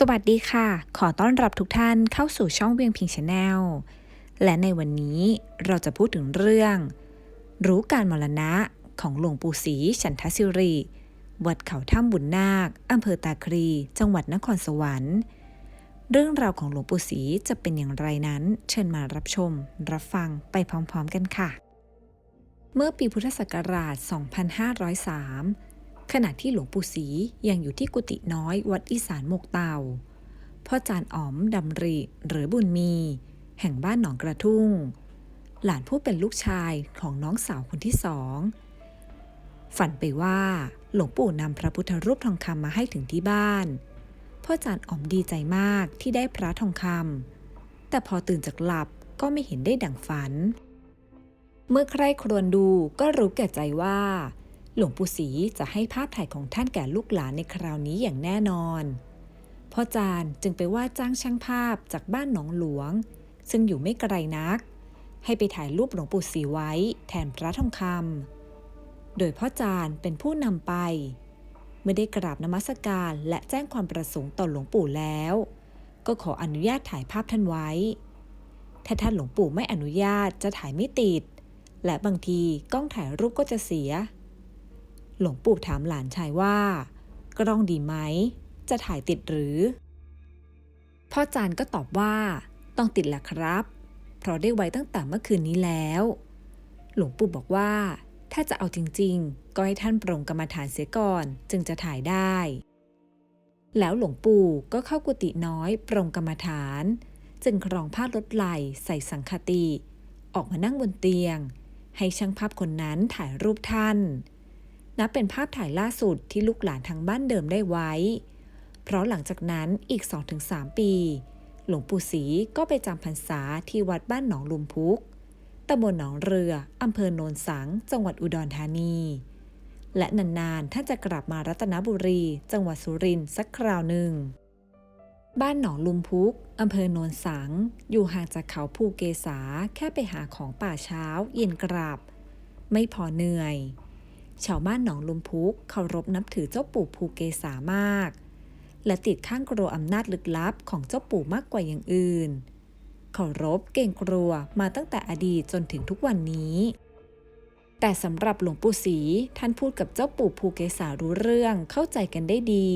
สวัสดีค่ะ ขอต้อนรับทุกท่านเข้าสู่ช่องเวียงพิงชาแนล และในวันนี้เราจะพูดถึงเรื่อง รู้การมรณะของหลวงปู่ศรีฉันทศิริ วัดเขาถ้ำบุญนาค อำเภอตาครี จังหวัดนครสวรรค์ เรื่องราวของหลวงปู่ศรีจะเป็นอย่างไรนั้น เชิญมารับชม รับฟังไปพร้อมๆกันค่ะ เมื่อปีพุทธศักราช 2503 ขณะที่หลวงปู่ศรียังอยู่ที่กุฏิน้อยวัดอีสานโมกเตาพ่อจานอ๋อมดำริหรือบุญมี แห่งบ้านหนองกระทุ่ง หลานผู้เป็นลูกชายของน้องสาวคนที่สอง ฝันไปว่าหลวงปู่นำพระพุทธรูปทองคำมาให้ถึงที่บ้านพ่อจานอ๋อมดีใจมากที่ได้พระทองคำแต่พอตื่นจากหลับก็ไม่เห็นได้ดั่งฝัน เมื่อใครครวญดูก็รู้แก่ใจว่า หลวงปู่ศรีจะให้ภาพถ่ายของท่านแก่ลูกหลานในคราวนี้อย่างแน่นอน พ่อจานจึงไปว่าจ้างช่างภาพจากบ้านหนองหลวง ซึ่งอยู่ไม่ไกลนัก ให้ไปถ่ายรูปหลวงปู่ศรีไว้ แทนพระทองคำโดยพ่อจานเป็นผู้นำไป เมื่อได้กราบนมัสการและแจ้งความประสงค์ต่อหลวงปู่แล้ว ก็ขออนุญาตถ่ายภาพท่านไว้ ถ้าท่านหลวงปู่ไม่อนุญาตจะถ่ายไม่ติด และบางทีกล้องถ่ายรูปก็จะเสีย หลวงปู่ถามหลานชายว่า กล้องดีไหม จะถ่ายติดหรือ พ่อจานก็ตอบว่า ต้องติดแหละครับ เพราะได้ไว้ตั้งแต่เมื่อคืนนี้แล้ว หลวงปู่บอกว่า ถ้าจะเอาจริง ๆ ก็ให้ท่านปรงกรรมฐานเสียก่อนจึงจะถ่ายได้ แล้วหลวงปู่ก็เข้ากุฏิน้อยปรงกรรมฐาน จึงครองผ้าลดไหลใส่สังคติ ออกมานั่งบนเตียง ให้ช่างภาพคนนั้นถ่ายรูปท่าน นับเป็นภาพถ่ายล่าสุดที่ลูกหลานทางบ้านเดิมได้ไว้ เพราะหลังจากนั้นอีก 2-3 ปี หลวงปู่ศรีก็ไปจำพรรษาที่วัดบ้านหนองลุมพุกตำบลหนองเรือ อำเภอโนนสัง จังหวัดอุดรธานี และนานๆ ท่านจะกลับมารัตนบุรี จังหวัดสุรินทร์สักคราวหนึ่ง บ้านหนองลุมพุก อำเภอโนนสัง อยู่ห่างจากเขาภูเกษาแค่ไปหาของป่าเช้า เย็นกลับ ไม่พอเหนื่อย ชาวบ้านหนองลุมพุกเคารพนับถือเจ้าปู่ภูเกษามาก และติดข้างกลัวอำนาจลึกลับของเจ้าปู่มากกว่าอย่างอื่น เคารพเก่งกลัวมาตั้งแต่อดีตจนถึงทุกวันนี้ แต่สำหรับหลวงปู่ศรีท่านพูดกับเจ้าปู่ภูเกษารู้เรื่องเข้าใจกันได้ดี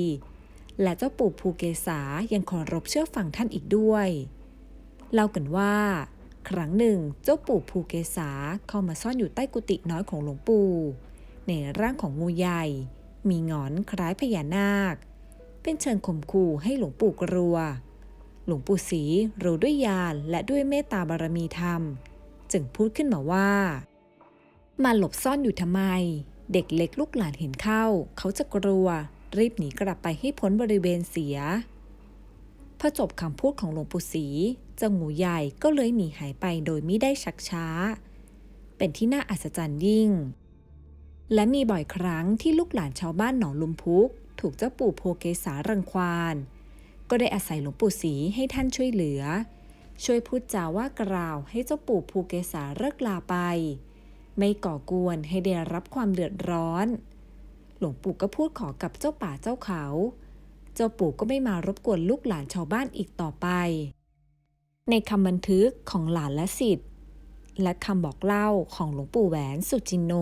และเจ้าปู่ภูเกษายังเคารพเชื่อฟังท่านอีกด้วยเล่ากันว่าครั้งหนึ่งเจ้าปู่ภูเกษาเข้ามาซ่อนอยู่ใต้กุฏิน้อยของหลวงปู่ ในร่างของงูใหญ่ มีงอนคล้ายพญานาค เป็นเชิงข่มขู่ให้หลวงปู่กลัว หลวงปู่ศรีรู้ด้วยญาณและด้วยเมตตาบารมีธรรม จึงพูดขึ้นมาว่า มาหลบซ่อนอยู่ทำไม เด็กเล็กลูกหลานเห็นเข้า เขาจะกลัว รีบหนีกลับไปให้พ้นบริเวณเสียพอจบคำพูดของหลวงปู่ศรีเจ้างูใหญ่ก็เลยหนีหายไปโดยไม่ได้ชักช้า เป็นที่น่าอัศจรรย์ยิ่ง และมีบ่อยครั้งที่ลูกหลานชาวบ้านหนองลุมพุก ถูกเจ้าปู่โพเกสารังควาน ก็ได้อาศัยหลวงปู่ศรีให้ท่านช่วยเหลือ ช่วยพูดจาว่ากล่าวให้เจ้าปู่ภูเกสาเลิกลาไป ไม่ก่อกวนให้ได้รับความเดือดร้อน หลวงปู่ก็พูดขอกับเจ้าป่าเจ้าเขา เจ้าปู่ก็ไม่มารบกวนลูกหลานชาวบ้านอีกต่อไป ในคำบันทึกของหลานและสิทธิ์และคำบอกเล่าของหลวงปู่แหวนสุจินโน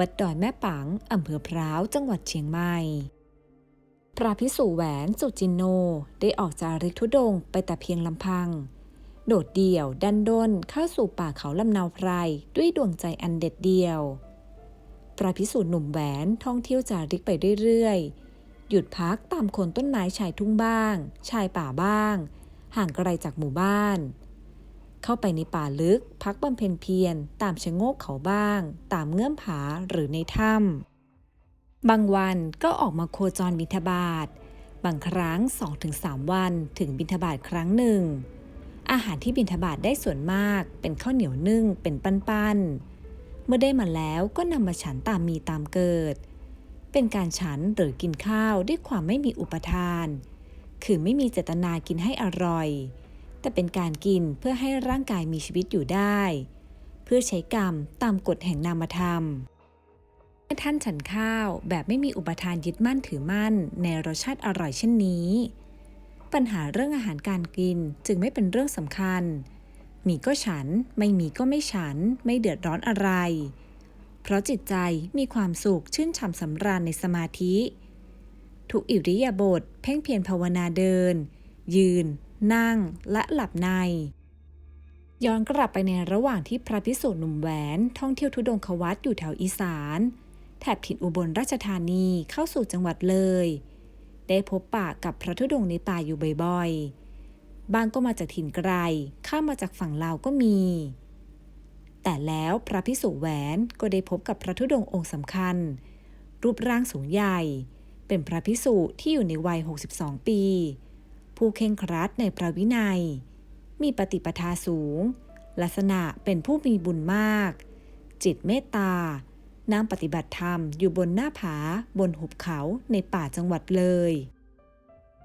วัดดอยแม่ปังอำเภอพร้าวจังหวัดเชียงใหม่ พระพิสุแหวนสุจินโนได้ออกจาริกธุดงไปแต่เพียงลำพัง โดดเดี่ยวดันด้นเข้าสู่ป่าเขาลำนาวไพรด้วยดวงใจอันเด็ดเดี่ยว พระพิสุหนุ่มแหวนท่องเที่ยวจาริกไปเรื่อยๆ หยุดพักตามคนต้นไม้ชายทุ่งบ้าง ชายป่าบ้าง ห่างไกลจากหมู่บ้าน เข้าไปในป่าลึก พักบำเพ็ญเพียรตามชะโงกเขาบ้าง ตามเงื่อมผาหรือในถ้ำบางวันก็ออกมาโคจรบิณฑบาตบางครั้ง 2-3 วันถึงบิณฑบาตครั้งหนึ่ง อาหารที่บิณฑบาตได้ส่วนมากเป็นข้าวเหนียวนึ่งเป็นปั้นๆ เมื่อได้มาแล้วก็นำมาฉันตามมีตามเกิด เป็นการฉันหรือกินข้าวด้วยความไม่มีอุปทาน คือไม่มีเจตนากินให้อร่อย แต่เป็นการกินเพื่อให้ร่างกายมีชีวิตอยู่ได้ เพื่อใช้กรรมตามกฎแห่งนามธรรมเมื่อท่านฉันข้าวแบบไม่มีอุปทานยึดมั่นถือมั่น ในรสชาติอร่อยเช่นนี้ ปัญหาเรื่องอาหารการกินจึงไม่เป็นเรื่องสำคัญ มีก็ฉันไม่มีก็ไม่ฉันไม่เดือดร้อนอะไร เพราะจิตใจมีความสุขชื่นฉ่ำสำราญในสมาธิ ทุกอิริยาบถเพ่งเพียรภาวนาเดิน ยืน นั่งและหลับใน ย้อนกลับไปในระหว่างที่พระพิสุหนุ่มแหวนท่องเที่ยวทุดงควัตอยู่แถวอีสาน แถบถิ่นอุบลราชธานีเข้าสู่จังหวัดเลย ได้พบปะกับพระธุดงในป่าอยู่บ่อยๆ บางก็มาจากถิ่นไกล ข้ามมาจากฝั่งลาวก็มี แต่แล้วพระพิสุแหวนก็ได้พบกับพระธุดงองค์สำคัญ รูปร่างสูงใหญ่ เป็นพระพิสุที่อยู่ในวัย 62 ปี ผู้เคร่งครัดในพระวินัย มีปฏิปทาสูง ลักษณะเป็นผู้มีบุญมาก จิตเมตตานั่งปฏิบัติธรรมอยู่บนหน้าผาบนหุบเขาในป่าจังหวัดเลย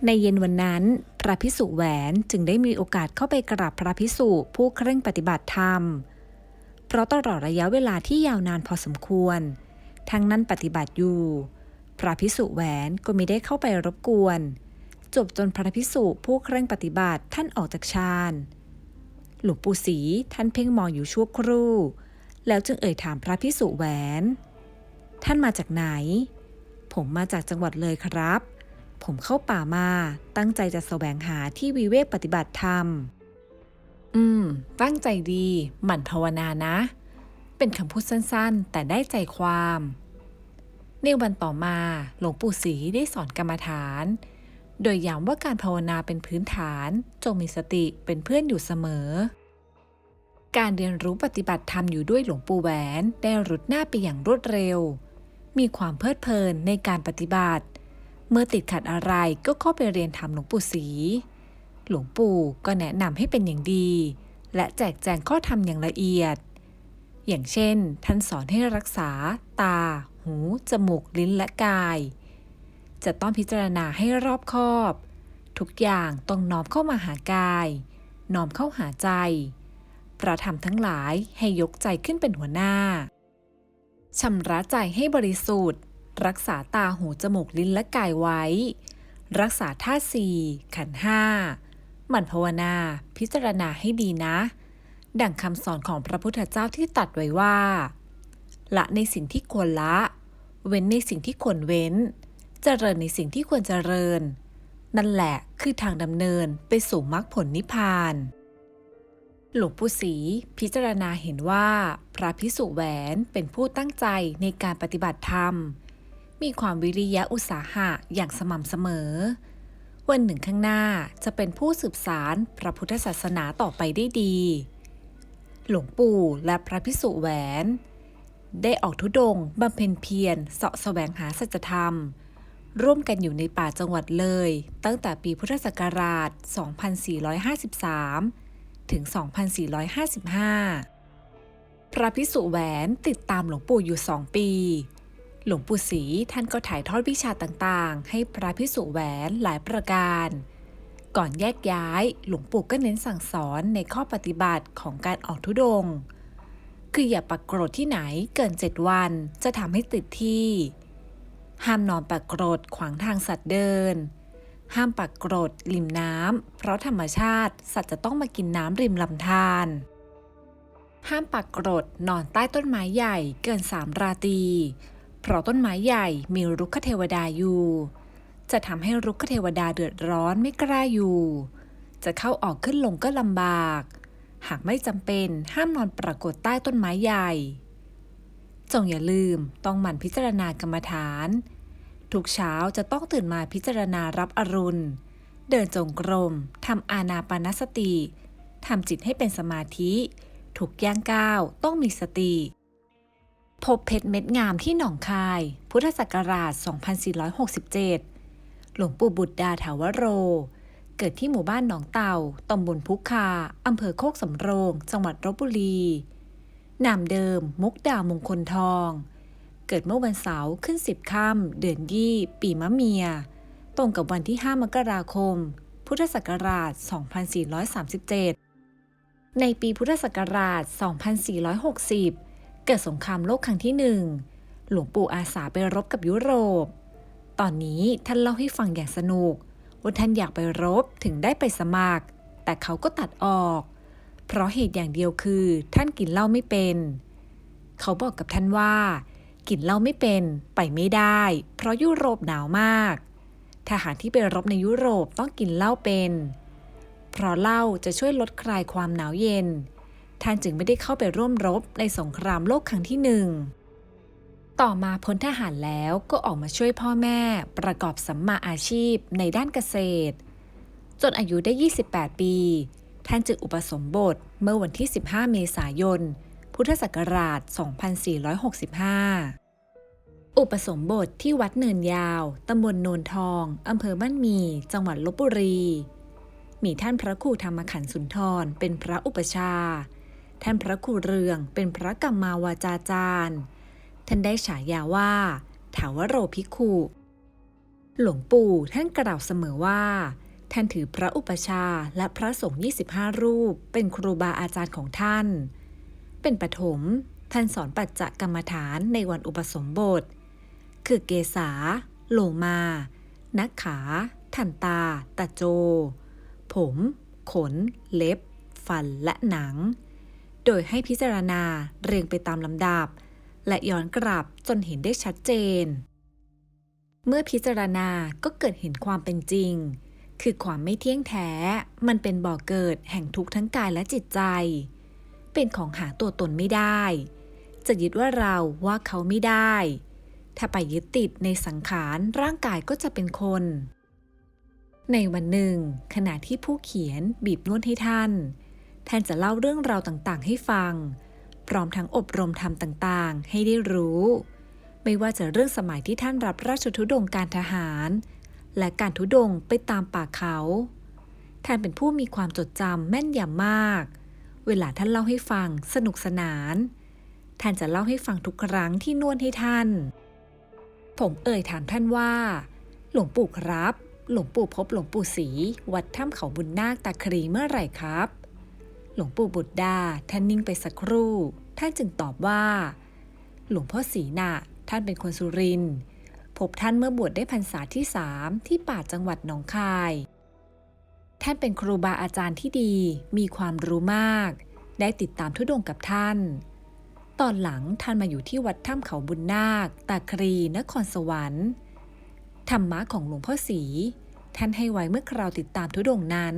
ในเย็นวันนั้น พระพิสุแหวนจึงได้มีโอกาสเข้าไปกราบพระพิสุผู้เคร่งปฏิบัติธรรม เพราะตลอดระยะเวลาที่ยาวนานพอสมควร ทั้งนั้นปฏิบัติอยู่ พระพิสุแหวนก็ไม่ได้เข้าไปรบกวน จบจนพระพิสุผู้เคร่งปฏิบัติท่านออกจากฌานหลวงปู่ศรีท่านเพ่งมองอยู่ชั่วครู่ แล้วจึงเอ่ยถามพระพิสุแหวน ท่านมาจากไหน ผมมาจากจังหวัดเลยครับ ผมเข้าป่ามาตั้งใจจะแสวงหาที่วิเวกปฏิบัติธรรม อืม ตั้งใจดีหมั่นภาวนานะ เป็นคำพูดสั้นๆ แต่ได้ใจความในวันต่อมาหลวงปู่ศรีได้สอนกรรมฐาน โดยย้ำว่าการภาวนาเป็นพื้นฐาน จงมีสติเป็นเพื่อนอยู่เสมอ การเรียนรู้ปฏิบัติธรรมอยู่ด้วยหลวงปู่แหวนได้รุดหน้าไปอย่างรวดเร็ว มีความเพลิดเพลินในการปฏิบัติ เมื่อติดขัดอะไรก็เข้าไปเรียนถามหลวงปู่ศรี หลวงปู่ก็แนะนำให้เป็นอย่างดี และแจกแจงข้อธรรมอย่างละเอียด อย่างเช่น ท่านสอนให้รักษา ตา หู จมูก ลิ้นและกาย จะต้องพิจารณาให้รอบคอบ ทุกอย่างต้องน้อมเข้ามาหากาย น้อมเข้าหาใจ ประธรรมทั้งหลายให้ยกใจขึ้นเป็นหัวหน้าชำระใจให้บริสุทธิ์ รักษาตาหูจมูกลิ้นและกายไว้ รักษาท่าสี่ขันห้าหมั่นภาวนา พิจารณาให้ดีนะ ดั่งคำสอนของพระพุทธเจ้าที่ตรัดไว้ว่า ละในสิ่งที่ควรละ เว้นในสิ่งที่ควรเว้น เจริญในสิ่งที่ควรเจริญ นั่นแหละคือทางดำเนินไปสู่มรรคผลนิพพาน หลวงปู่ศรีพิจารณาเห็นว่า พระพิสุแหวนเป็นผู้ตั้งใจในการปฏิบัติธรรม มีความวิริยะอุตสาหะอย่างสม่ำเสมอ วันหนึ่งข้างหน้าจะเป็นผู้สืบสารพระพุทธศาสนาต่อไปได้ดี หลวงปู่และพระพิสุแหวนได้ออกทุดงบำเพ็ญเพียรเสาะแสวงหาสัจธรรม ร่วมกันอยู่ในป่าจังหวัดเลย ตั้งแต่ปีพุทธศักราช 2453 ถึง 2455 พระพิสุแหวนติดตามหลวงปู่อยู่สองปี หลวงปู่ศรีท่านก็ถ่ายทอดวิชาต่างๆ ให้พระพิสุแหวนหลายประการ ก่อนแยกย้าย หลวงปู่ก็เน้นสั่งสอนในข้อปฏิบัติของการออกทุดง คืออย่าปักกรดที่ไหนเกินเจ็ดวันจะทำให้ติดที่ ห้ามนอนปักกรดขวางทางสัตว์เดิน ห้ามปักกรดริมน้ำ เพราะธรรมชาติสัตว์จะต้องมากินน้ำริมลำธาร ห้ามปักกรดนอนใต้ต้นไม้ใหญ่เกินสามราตรี เพราะต้นไม้ใหญ่มีรุกขเทวดาอยู่ จะทำให้รุกขเทวดาเดือดร้อนไม่กล้าอยู่ จะเข้าออกขึ้นลงก็ลำบาก หากไม่จำเป็นห้ามนอนปรากฏใต้ต้นไม้ใหญ่ จงอย่าลืมต้องหมั่นพิจารณากรรมฐาน ทุกเช้าจะต้องตื่นมาพิจารณารับอรุณ เดินจงกรมทำอานาปานสติทำจิตให้เป็นสมาธิทุกย่างก้าวต้องมีสติ พบเพชรเม็ดงามที่หนองคาย พุทธศักราช 2467 หลวงปู่บุตรดาถาวโร เกิดที่หมู่บ้านหนองเต่าตำบลพุคาอำเภอโคกสำโรง จังหวัดลบบุรี นามเดิม มุกดามงคลทอง เกิดเมื่อวันเสาร์ขึ้นสิบค่ำเดือนยี่ ปีมะเมีย ตรงกับวันที่ 5 มกราคม พุทธศักราช 2437 ในปีพุทธศักราช 2460 เกิดสงครามโลกครั้งที่หนึ่ง หลวงปู่อาสาไปรบกับยุโรป ตอนนี้ท่านเล่าให้ฟังอย่างสนุกว่าท่านอยากไปรบถึงได้ไปสมัคร แต่เขาก็ตัดออก เพราะเหตุอย่างเดียวคือ ท่านกินเหล้าไม่เป็น เขาบอกกับท่านว่า กินเหล้าไม่เป็นไปไม่ได้ เพราะยุโรปหนาวมาก ทหารที่ไปรบในยุโรปต้องกินเหล้าเป็น เพราะเหล้าจะช่วยลดคลายความหนาวเย็น ท่านจึงไม่ได้เข้าไปร่วมรบในสงครามโลกครั้งที่หนึ่งต่อมาพ้นทหารแล้วก็ออกมาช่วยพ่อแม่ประกอบสัมมาอาชีพในด้านเกษตร จนอายุได้ 28 ปี ท่านจึงอุปสมบทเมื่อวันที่ 15 เมษายน พุทธศักราช 2465 อุปสมบทที่วัดเนินยาว ตำบลโนนทอง อำเภอบ้านมี จังหวัดลบบุรี มีท่านพระครูธรรมขันธ์สุนทร เป็นพระอุปชา ท่านพระครูเรืองเป็นพระกรรมาวาจาจารย์ ท่านได้ฉายาว่า ถาวโรภิกขุ หลวงปู่ท่านกล่าวเสมอว่า ท่านถือพระอุปชาและพระสงฆ์ 25 รูป เป็นครูบาอาจารย์ของท่าน เป็นปฐม ท่านสอนปัจจกรรมฐานในวันอุปสมบท คือเกษา โลมา นักขา ทันตา ตะโจ ผม ขน เล็บ ฟันและหนัง โดยให้พิจารณาเรียงไปตามลำดับ และย้อนกลับจนเห็นได้ชัดเจน เมื่อพิจารณาก็เกิดเห็นความเป็นจริง คือความไม่เที่ยงแท้ มันเป็นบ่อกเกิดแห่งทุกข์ทั้งกายและจิตใจ เป็นของหาตัวตนไม่ได้ จะยึดว่าเราว่าเขาไม่ได้ ถ้าไปยึดติดในสังขารร่างกายก็จะเป็นคน ในวันหนึ่ง ขณะที่ผู้เขียนบีบนวดให้ท่าน ท่านจะเล่าเรื่องราวต่างๆ ให้ฟัง พร้อมทั้งอบรมธรรมต่างๆ ให้ได้รู้ ไม่ว่าจะเรื่องสมัยที่ท่านรับราชธุดงการทหาร และการธุดงไปตามป่าเขา ท่านเป็นผู้มีความจดจำแม่นยำมาก เวลาท่านเล่าให้ฟังสนุกสนาน ท่านจะเล่าให้ฟังทุกครั้งที่นวดให้ท่าน ผมเอ่ยถามท่านว่า หลวงปู่ครับ หลวงปู่พบหลวงปู่ศรีวัดถ้ำเขาบุญนาคตาครีเมื่อไหร่ครับ หลวงปู่บุตรดาท่านนิ่งไปสักครู่ ท่านจึงตอบว่า หลวงพ่อศรีน่ะท่านเป็นคนสุรินทร์ พบท่านเมื่อบวชได้พรรษาที่สามที่ป่าจังหวัดหนองคาย ท่านเป็นครูบาอาจารย์ที่ดีมีความรู้มาก ได้ติดตามทุดงกับท่าน ตอนหลังท่านมาอยู่ที่วัดถ้ำเขาบุญนาค ตาครี นครสวรรค์ ธรรมะของหลวงพ่อศรีท่านให้ไว้เมื่อคราวติดตามทุดงนั้น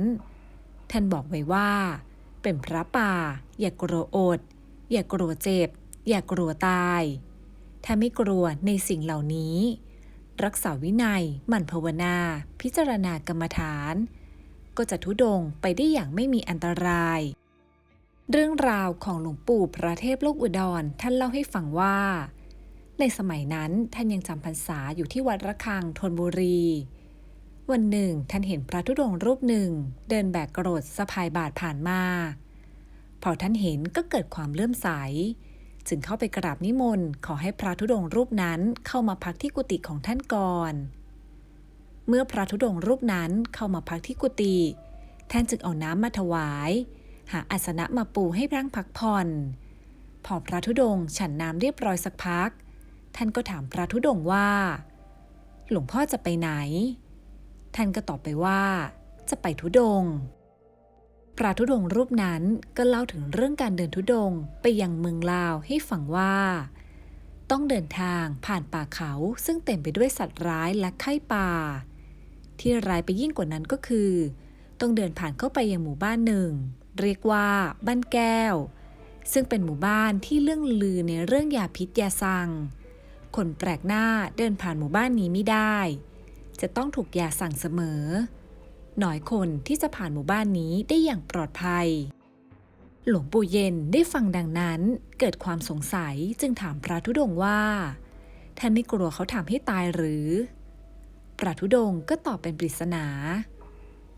ท่านบอกไว้ว่า เป็นพระป่า อย่ากลัวอด อย่ากลัวเจ็บ อย่ากลัวตาย ถ้าไม่กลัวในสิ่งเหล่านี้ รักษาวินัย หมั่นภาวนา พิจารณากรรมฐาน ก็จะทุดงไปได้อย่างไม่มีอันตราย เรื่องราวของหลวงปู่พระเทพโลกอุดรท่านเล่าให้ฟังว่า ในสมัยนั้นท่านยังจำพรรษาอยู่ที่วัดระฆังธนบุรี วันหนึ่งท่านเห็นพระธุดงรูปหนึ่ง เดินแบกกรดสะพายบาทผ่านมา พอท่านเห็นก็เกิดความเลื่อมใส จึงเข้าไปกราบนิมนต์ ขอให้พระธุดงค์รูปนั้นเข้ามาพักที่กุฏิของท่านก่อน เมื่อพระธุดงค์รูปนั้นเข้ามาพักที่กุฏิท่านจึงเอาน้ำมาถวาย หาอาสนะมาปูให้พรั่งพักผ่อน พอพระธุดงค์ฉันน้ำเรียบร้อยสักพัก ท่านก็ถามพระธุดงค์ว่า หลวงพ่อจะไปไหน ท่านก็ตอบไปว่า จะไปธุดงค์ พระธุดงรูปนั้นก็เล่าถึงเรื่องการเดินธุดงไปยังเมืองลาวให้ฟังว่า ต้องเดินทางผ่านป่าเขาซึ่งเต็มไปด้วยสัตว์ร้ายและไข้ป่า ที่ร้ายไปยิ่งกว่านั้นก็คือ ต้องเดินผ่านเข้าไปยังหมู่บ้านหนึ่ง เรียกว่า บ้านแก้ว ซึ่งเป็นหมู่บ้านที่เรื่องลือในเรื่องยาพิษยาสั่งคนแปลกหน้าเดินผ่านหมู่บ้านนี้ไม่ได้ จะต้องถูกยาสั่งเสมอ น่อยคนที่จะผ่านหมู่บ้านนี้ได้อย่างปลอดภัย หลวงปู่เย็นได้ฟังดังนั้น เกิดความสงสัยจึงถามพระธุดงว่า ท่านไม่กลัวเขาถามให้ตายหรือ พระธุดงก็ตอบเป็นปริศนา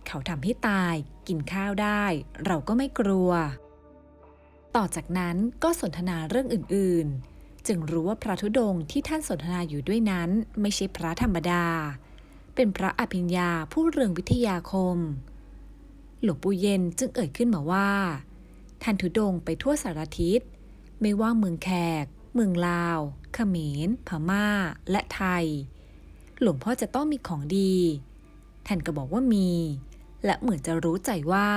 เขาทำให้ตายกินข้าวได้ เราก็ไม่กลัว ต่อจากนั้นก็สนทนาเรื่องอื่น ๆ จึงรู้ว่าพระธุดงที่ท่านสนทนาอยู่ด้วยนั้น ไม่ใช่พระธรรมดา เป็นพระอภิญญาผู้เรืองวิทยาคม หลวงปู่เย็นจึงเอ่ยขึ้นมาว่า ท่านธุดงไปทั่วสารทิศ ไม่ว่าเมืองแขก เมืองลาว เขมร พม่า และไทย หลวงพ่อจะต้องมีของดี ท่านก็บอกว่ามี และเหมือนจะรู้ใจว่า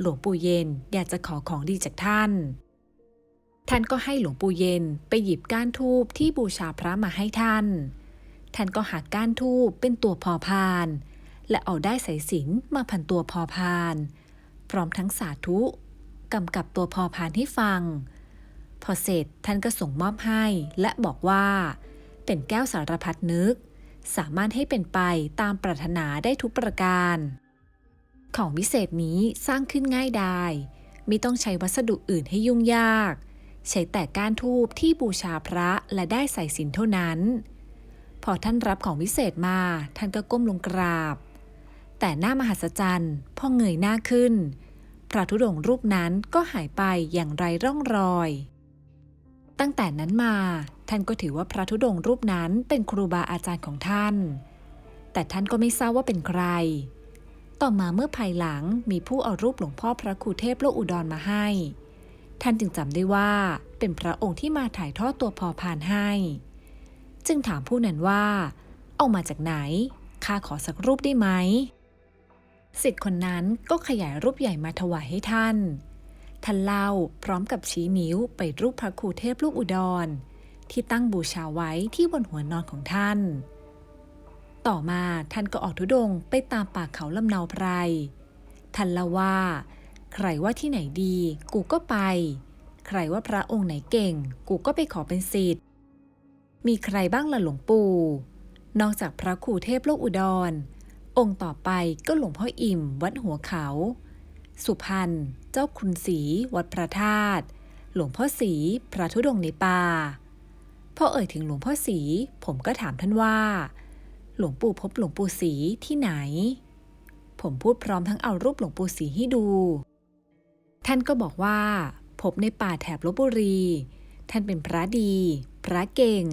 หลวงปู่เย็นอยากจะขอของดีจากท่านท่านก็ให้หลวงปู่เย็นไปหยิบก้านทูบที่บูชาพระมาให้ท่าน ท่านก็หักก้านทูบเป็นตัวพอพาน และเอาได้สายสิญจนมาพันตัวพอพาน พร้อมทั้งสาธุกำกับตัวพอพานให้ฟัง พอเสร็จท่านก็ส่งมอบให้และบอกว่า เป็นแก้วสารพัดนึก สามารถให้เป็นไปตามปรารถนาได้ทุกประการ ของวิเศษนี้สร้างขึ้นง่ายดายไม่ต้องใช้วัสดุอื่นให้ยุ่งยาก ใช้แต่ก้านทูบที่บูชาพระและได้ใส่สินเท่านั้น พอท่านรับของวิเศษมา ท่านก็ก้มลงกราบ แต่หน้ามหัศจรรย์พอเงยหน้าขึ้น พระธุดงค์รูปนั้นก็หายไปอย่างไรร่องรอย ตั้งแต่นั้นมา ท่านก็ถือว่าพระธุดงค์รูปนั้นเป็นครูบาอาจารย์ของท่าน แต่ท่านก็ไม่ทราบว่าเป็นใคร ต่อมาเมื่อภายหลังมีผู้เอารูปหลวงพ่อพระครูเทพโลอุดรมาให้ ท่านจึงจำได้ว่าเป็นพระองค์ที่มาถ่ายทอดตัวพอพานให้ จึงถามผู้นั้นว่า เอามาจากไหน ข้าขอสักรูปได้ไหมสิทธิ์คนนั้นก็ขยายรูปใหญ่มาถวายให้ท่าน ท่านเล่าพร้อมกับชี้นิ้วไปรูปพระครูเทพลูกอุดร ที่ตั้งบูชาไว้ที่บนหัวนอนของท่าน ต่อมาท่านก็ออกทุดงไปตามป่าเขาลำเนาไพร ท่านเล่าว่า ใครว่าที่ไหนดี กูก็ไป ใครว่าพระองค์ไหนเก่ง กูก็ไปขอเป็นศิษย์ มีใครบ้างล่ะหลวงปู่ นอกจากพระครูเทพโลกอุดร องค์ต่อไปก็หลวงพ่ออิ่ม วัดหัวเขา สุพรรณ เจ้าคุณศรีวัดพระธาตุ หลวงพ่อศรีพระธุดงในป่า พอเอ่ยถึงหลวงพ่อศรีผมก็ถามท่านว่า หลวงปู่พบหลวงปู่ศรีที่ไหน ผมพูดพร้อมทั้งเอารูปหลวงปู่ศรีให้ดู ท่านก็บอกว่าพบในป่าแถบลบบุรี ท่านเป็นพระดี พระเก่ง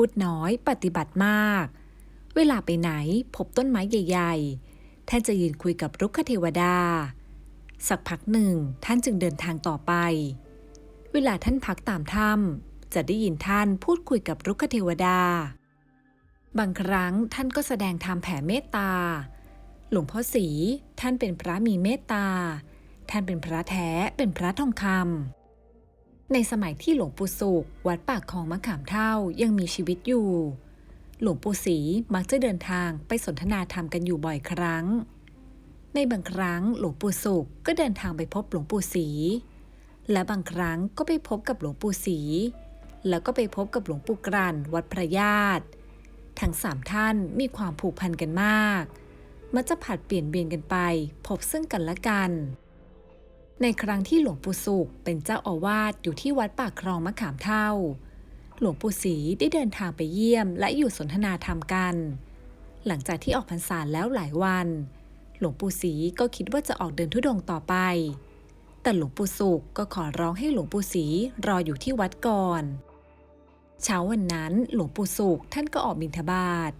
พูดน้อยปฏิบัติมาก เวลาไปไหนพบต้นไม้ใหญ่ ๆ ท่านจะยืนคุยกับรุกขเทวดา สักพักหนึ่งท่านจึงเดินทางต่อไป เวลาท่านพักตามถ้ำจะได้ยินท่านพูดคุยกับรุกขเทวดา บางครั้งท่านก็แสดงธรรมแผ่เมตตา หลวงพ่อศรีท่านเป็นพระมีเมตตา ท่านเป็นพระแท้เป็นพระทองคำ ในสมัยที่หลวงปู่สุขวัดปากคลองมะขามเท่ายังมีชีวิตอยู่ หลวงปู่ศรีมักจะเดินทางไปสนทนาธรรมกันอยู่บ่อยครั้ง ในบางครั้งหลวงปู่สุขก็เดินทางไปพบหลวงปู่ศรีและบางครั้งก็ไปพบกับหลวงปู่ศรีแล้วก็ไปพบกับหลวงปู่กรันวัดพระญาติ ทั้งสามท่านมีความผูกพันกันมาก มักจะผัดเปลี่ยนเวียนกันไป พบซึ่งกันและกัน ในครั้งที่หลวงปู่สุขเป็นเจ้าอาวาสอยู่ที่วัดปากคลองมะขามเท่า หลวงปู่ศรีได้เดินทางไปเยี่ยมและอยู่สนทนาธรรมกัน หลังจากที่ออกพรรษาแล้วหลายวัน หลวงปู่ศรีก็คิดว่าจะออกเดินทุดงค์ต่อไป แต่หลวงปู่สุขก็ขอร้องให้หลวงปู่ศรีรออยู่ที่วัดก่อน เช้าวันนั้นหลวงปู่สุขท่านก็ออกบิณฑบาต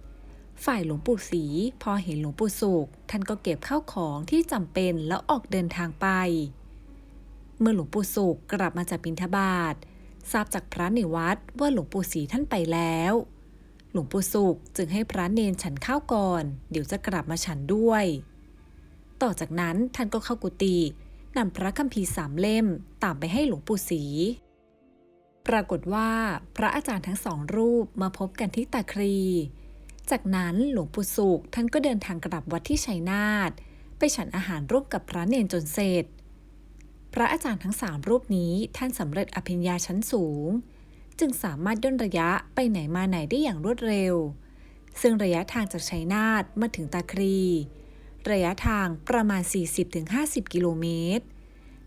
ฝ่ายหลวงปู่ศรีพอเห็นหลวงปู่สุขท่านก็เก็บข้าวของที่จำเป็นแล้วออกเดินทางไป เมื่อหลวงปู่สุขกลับมาจากบิณฑบาตทราบจากพระในวัดว่าหลวงปู่ศรีท่านไปแล้ว หลวงปู่สุขจึงให้พระเนนฉันข้าวก่อน เดี๋ยวจะกลับมาฉันด้วย ต่อจากนั้นท่านก็เข้ากุฏินำพระคัมภีร์สามเล่มตามไปให้หลวงปู่ศรีปรากฏว่าพระอาจารย์ทั้งสองรูปมาพบกันที่ตาครี จากนั้นหลวงปู่สุขท่านก็เดินทางกลับวัดที่ชัยนาทไปฉันอาหารร่วมกับพระเนนจนเสร็จ ระอาจารย์ทั้งสามรูปนี้ท่านสำเร็จอภิญญาชั้นสูง จึงสามารถย่นระยะไปไหนมาไหนได้อย่างรวดเร็ว ซึ่งระยะทางจากชัยนาทมาถึงตาครี ระยะทางประมาณ 40-50 กิโลเมตร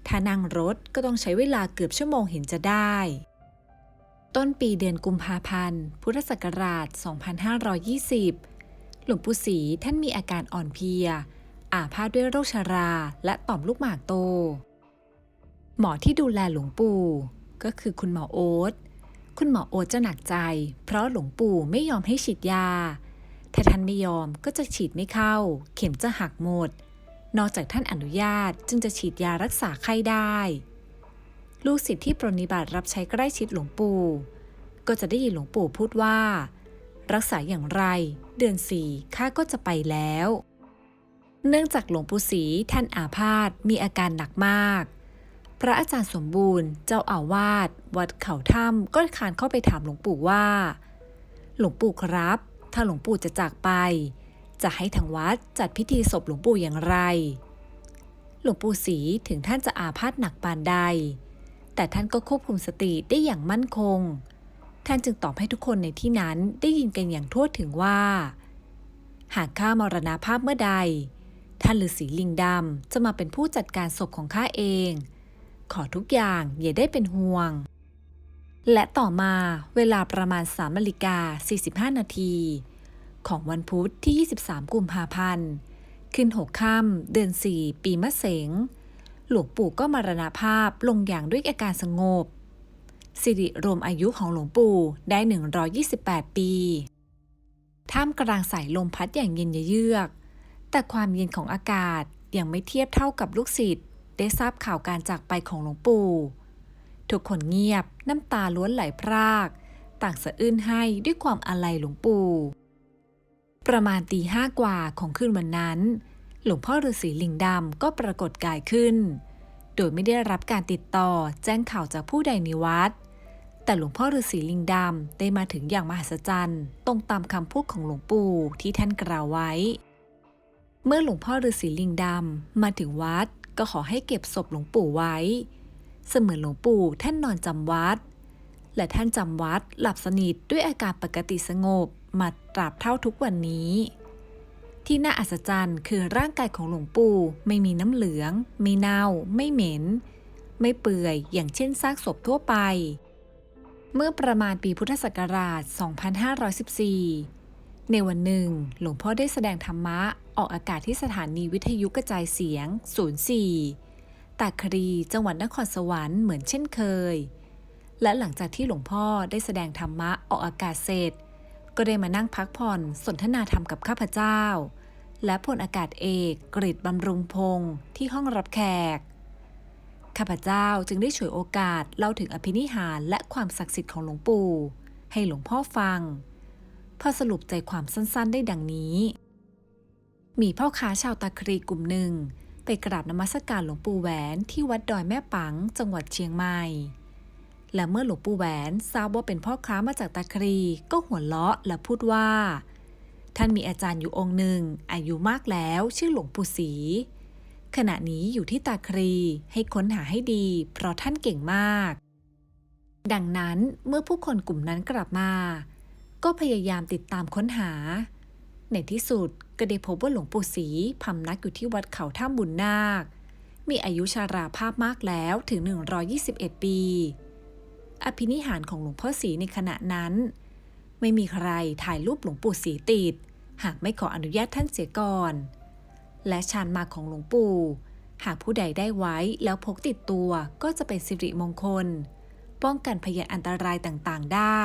ถ้านั่งรถก็ต้องใช้เวลาเกือบชั่วโมงเห็นจะได้ ต้นปีเดือนกุมภาพันธ์ พุทธศักราช 2520 หลวงปู่ศรีท่านมีอาการอ่อนเพลียอาพาธด้วยโรคชาราและต่อมลูกหมากโต หมอที่ดูแลหลวงปู่ก็คือคุณหมอโอ๊ต คุณหมอโอ๊ตจะหนักใจ เพราะหลวงปู่ไม่ยอมให้ฉีดยา ถ้าท่านไม่ยอมก็จะฉีดไม่เข้า เข็มจะหักหมด นอกจากท่านอนุญาตจึงจะฉีดยารักษาไข้ได้ ลูกศิษย์ที่ปรนนิบัติรับใช้ใกล้ชิดหลวงปู่ ก็จะได้ยินหลวงปู่พูดว่า รักษาอย่างไร เดือนสี่ข้าก็จะไปแล้ว เนื่องจากหลวงปู่ศรีท่านอาพาธมีอาการหนักมาก พระอาจารย์สมบูรณ์ เจ้าอาวาสวัดเขาถ้ำก็คานเข้าไปถามหลวงปู่ว่า หลวงปู่ครับ ถ้าหลวงปู่จะจากไป จะให้ทางวัดจัดพิธีศพหลวงปู่อย่างไร หลวงปู่ศรีถึงท่านจะอาพาธหนักปานใด แต่ท่านก็ควบคุมสติได้อย่างมั่นคง ท่านจึงตอบให้ทุกคนในที่นั้นได้ยินกันอย่างทั่วถึงว่า หากข้ามรณาภาพเมื่อใด ท่านฤาษีลิงดำจะมาเป็นผู้จัดการศพของข้าเอง ขอทุกอย่างอย่าได้เป็นห่วง และต่อมาเวลาประมาณ3นาฬิกา45 นาที ของวันพุธที่ 23 กุมภาพันธ์ขึ้นหกค่ำเดือน 4 ปีมะเสง หลวงปู่ก็มรณภาพลงอย่างด้วยอาการสงบ สิริรวมอายุของหลวงปู่ได้ 128 ปีท่ามกลางสายลมพัดอย่างเย็นเยือก แต่ความเย็นของอากาศยังไม่เทียบเท่ากับลูกศิษย์ ได้ทราบข่าวการจากไปของหลวงปู่ ทุกคนเงียบน้ำตาล้วนไหลพราก ต่างสะอื้นให้ด้วยความอาลัยหลวงปู่ ประมาณตีห้ากว่าของคืนวันนั้น หลวงพ่อฤาษีลิงดำก็ปรากฏกายขึ้น โดยไม่ได้รับการติดต่อแจ้งข่าวจากผู้ใดในวัด แต่หลวงพ่อฤาษีลิงดำได้มาถึงอย่างมหัศจรรย์ตรงตามคำพูดของหลวงปู่ที่ท่านกล่าวไว้เมื่อหลวงพ่อฤาษีลิงดำมาถึงวัด ก็ขอให้เก็บศพหลวงปู่ไว้ เสมือนหลวงปู่ท่านนอนจำวัด และท่านจำวัดหลับสนิทด้วยอาการปกติสงบมาตราบเท่าทุกวันนี้ ที่น่าอัศจรรย์คือร่างกายของหลวงปู่ไม่มีน้ำเหลือง ไม่เน่า ไม่เหม็น ไม่เปื่อยอย่างเช่นซากศพทั่วไป เมื่อประมาณปีพุทธศักราช 2514 ในวันหนึ่ง หลวงพ่อได้แสดงธรรมะออกอากาศที่สถานีวิทยุกระจายเสียง 04 ตากครีจังหวัดนครสวรรค์เหมือนเช่นเคย และหลังจากที่หลวงพ่อได้แสดงธรรมะออกอากาศเสร็จ ก็ได้มานั่งพักผ่อนสนทนาธรรมกับข้าพเจ้า และพลอากาศเอกกฤษบำรุงพงศ์ที่ห้องรับแขก ข้าพเจ้าจึงได้ฉวยโอกาสเล่าถึงอภินิหารและความศักดิ์สิทธิ์ของหลวงปู่ ให้หลวงพ่อฟัง พอสรุปใจความสั้นๆ ได้ดังนี้ มีพ่อค้าชาวตาครีกลุ่มหนึ่ง ไปกราบนมัสการหลวงปู่แหวนที่วัดดอยแม่ปัง จังหวัดเชียงใหม่ และเมื่อหลวงปู่แหวนทราบว่าเป็นพ่อค้ามาจากตาครีก็หัวเราะและพูดว่า ท่านมีอาจารย์อยู่องค์หนึ่ง อายุมากแล้วชื่อหลวงปู่ศรีขณะนี้อยู่ที่ตาครีให้ค้นหาให้ดี เพราะท่านเก่งมาก ดังนั้นเมื่อผู้คนกลุ่มนั้นกลับมา ก็พยายามติดตามค้นหา ในที่สุดก็ได้พบว่าหลวงปู่ศรีพำนักอยู่ที่วัดเขาท่าบุญนาค มีอายุชาราภาพมากแล้วถึง 121 ปี อภินิหารของหลวงพ่อศรีในขณะนั้น ไม่มีใครถ่ายรูปหลวงปู่ศรีติด หากไม่ขออนุญาตท่านเสียก่อน และชานมาของหลวงปู่ หากผู้ใดได้ไว้แล้วพกติดตัวก็จะเป็นสิริมงคล ป้องกันพยานอันตรายต่างๆ ได้